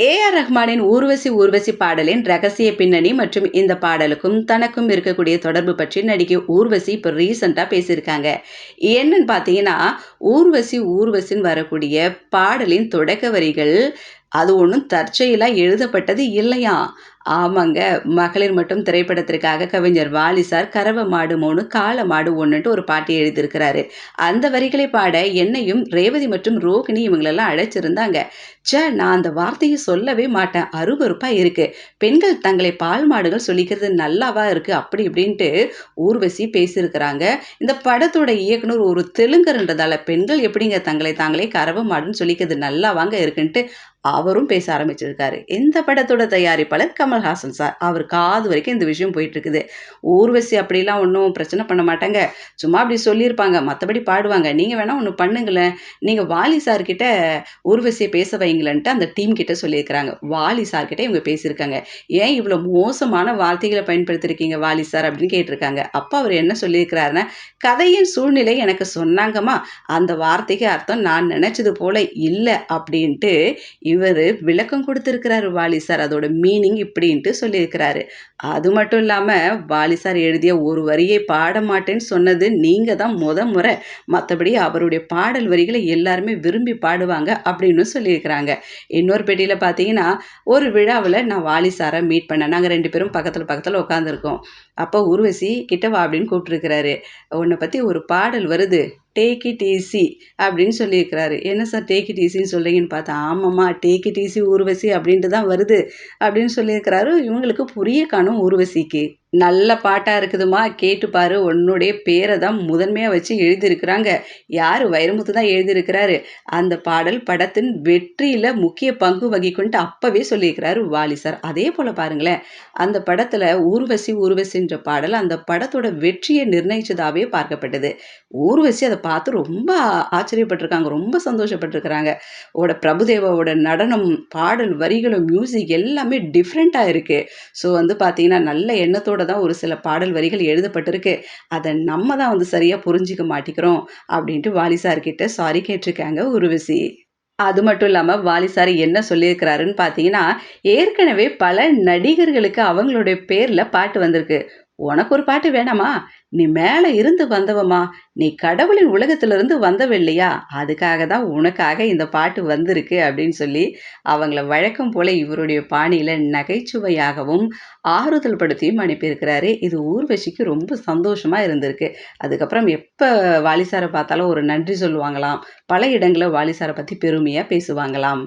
ஏ R ரஹ்மானின் ஊர்வசி ஊர்வசி பாடலின் ரகசிய பின்னணி மற்றும் இந்த பாடலுக்கும் தனக்கும் இருக்கக்கூடிய தொடர்பு பற்றி நடிகை ஊர்வசி இப்போ ரீசண்டாக பேசியிருக்காங்க. என்னன்னு பார்த்தீங்கன்னா ஊர்வசி ஊர்வசின்னு வரக்கூடிய பாடலின் தொடக்க வரிகள் அது ஒன்றும் தற்செயலாக எழுதப்பட்டது இல்லையா? ஆமாங்க. மகளிர் மட்டும் திரைப்படத்திற்காக கவிஞர் வாலிசார் கரவ மாடு மூணு கால மாடு ஒன்றுன்ட்டு ஒரு பாட்டி எழுதியிருக்கிறாரு. அந்த வரிகளை பாட என்னையும் ரேவதி மற்றும் ரோகிணி இவங்களெல்லாம் அழைச்சிருந்தாங்க. சே நான் அந்த வார்த்தையை சொல்லவே மாட்டேன். அருவருப்பாக இருக்குது பெண்கள் தங்களை பால் மாடுகள் சொல்லிக்கிறது நல்லாவா இருக்குது அப்படி இப்படின்ட்டு ஊர்வசி பேசியிருக்கிறாங்க. இந்த படத்தோட இயக்குனர் ஒரு தெலுங்கர்ன்றதால பெண்கள் எப்படிங்க தங்களை தாங்களே கரவ மாடுன்னு சொல்லிக்கிறது நல்லாவாங்க இருக்குன்ட்டு அவரும் பேச ஆரம்பிச்சிருக்காரு. இந்த படத்தோட தயாரிப்பாளர் கமல்ஹாசன் சார். அவர் காது வரைக்கும் இந்த விஷயம் போயிட்டு இருக்குது ஊர்வசி அப்படிலாம் ஒன்றும் பிரச்சனை பண்ண மாட்டாங்க. சும்மா அப்படி சொல்லியிருப்பாங்க. மற்றபடி பாடுவாங்க. நீங்கள் வேணால் ஒன்று பண்ணுங்களேன். நீங்கள் வாலி சார்கிட்ட ஊர்வசியை பேச வைங்களன்ட்டு அந்த டீம் கிட்ட சொல்லியிருக்கிறாங்க. வாலி சார்கிட்ட இவங்க பேசியிருக்காங்க. ஏன் இவ்வளோ மோசமான வார்த்தைகளை பயன்படுத்தியிருக்கீங்க வாலி சார் அப்படின்னு கேட்டிருக்காங்க. அப்போ அவர் என்ன சொல்லியிருக்கிறாருன்னா கதையின் சூழ்நிலை எனக்கு சொன்னாங்கம்மா. அந்த வார்த்தைக்கு அர்த்தம் நான் நினச்சது போல இல்லை அப்படின்ட்டு இவர் விளக்கம் கொடுத்துருக்கிறாரு வாலி சார் அதோட மீனிங் இப்படின்ட்டு சொல்லியிருக்கிறாரு. அது மட்டும் இல்லாமல் வாலி சார் எழுதிய ஒரு வரியை பாட மாட்டேன்னு சொன்னது நீங்கள் தான் முத முறை. மற்றபடி அவருடைய பாடல் வரிகளை எல்லாருமே விரும்பி பாடுவாங்க அப்படின்னு சொல்லியிருக்கிறாங்க. இன்னொரு பெட்டியில் பார்த்தீங்கன்னா ஒரு விழாவில் நான் வாலி சாரை மீட் பண்ணேன். நாங்கள் ரெண்டு பேரும் பக்கத்தில் பக்கத்தில் உட்காந்துருக்கோம் அப்போ உருவசி கிட்டவா அப்படின்னு கூப்பிட்டுருக்கிறாரு. உன்னை பற்றி ஒரு பாடல் வருது. டேக் இட் ஈஸி அப்படின்னு சொல்லியிருக்கிறாரு. என்ன சார் டேக் இட் ஈஸின்னு சொல்கிறீங்கன்னு பார்த்தா ஆமாம்மா டேக் இட் ஈஸி ஊர்வசி அப்படின்ட்டு தான் வருது அப்படின்னு சொல்லியிருக்கிறாரு. இவங்களுக்கு புரிய காணும் ஊர்வசிக்கு. நல்ல பாட்டாக இருக்குதுமா கேட்டு பாரு. உன்னுடைய பேரை தான் முதன்மையாக வச்சு எழுதியிருக்கிறாங்க. யார் வைரமுத்து தான் எழுதியிருக்கிறாரு? அந்த பாடல் படத்தின் வெற்றியில் முக்கிய பங்கு வகிக்குன்ட்டு அப்போவே சொல்லியிருக்கிறாரு வாலி சார். அதே போல் பாருங்களேன் அந்த படத்தில் ஊர்வசி ஊர்வசின்ற பாடல் அந்த படத்தோட வெற்றியை நிர்ணயிச்சதாகவே பார்க்கப்பட்டது. ஊர்வசி அதை பார்த்து ரொம்ப ஆச்சரியப்பட்டிருக்காங்க ரொம்ப சந்தோஷப்பட்டிருக்கிறாங்க. ஓட பிரபுதேவாவோட நடனம் பாடல் வரிகளும் மியூசிக் எல்லாமே டிஃப்ரெண்ட்டாக இருக்குது ஸோ வந்து பார்த்தீங்கன்னா நல்ல எண்ணத்தோட தான் ஒரு சில பாடல் வரிகள் எழுதப்பட்டிருக்கு. அதை நம்ம தான் வந்து சரியாக புரிஞ்சிக்க மாட்டிக்கிறோம் அப்படின்ட்டு வாலி சார்கிட்ட சாரி கேட்டிருக்காங்க உருவசி. அது மட்டும் இல்லாமல் வாலி சார் என்ன சொல்லியிருக்கிறாருன்னு பார்த்தீங்கன்னா ஏற்கனவே பல நடிகர்களுக்கு அவங்களுடைய பேரில் பாட்டு வந்திருக்கு. உனக்கு ஒரு பாட்டு வேணாமா? நீ மேலே இருந்து வந்தவமா நீ கடவுளின் உலகத்திலிருந்து வந்தவ இல்லையா அதுக்காக தான் உனக்காக இந்த பாட்டு வந்திருக்கு அப்படின்னு சொல்லி அவங்கள வழக்கம் போல இவருடைய பாணியில் நகைச்சுவையாகவும் ஆறுதல் படுத்தியும் அனுப்பியிருக்கிறாரு. இது ஊர்வசிக்கு ரொம்ப சந்தோஷமாக இருந்திருக்கு. அதுக்கப்புறம் எப்போ வாலிசாரை பார்த்தாலும் ஒரு நன்றி சொல்லுவாங்களாம். பல இடங்களில் வாலிசாரை பற்றி பெருமையாக பேசுவாங்களாம்.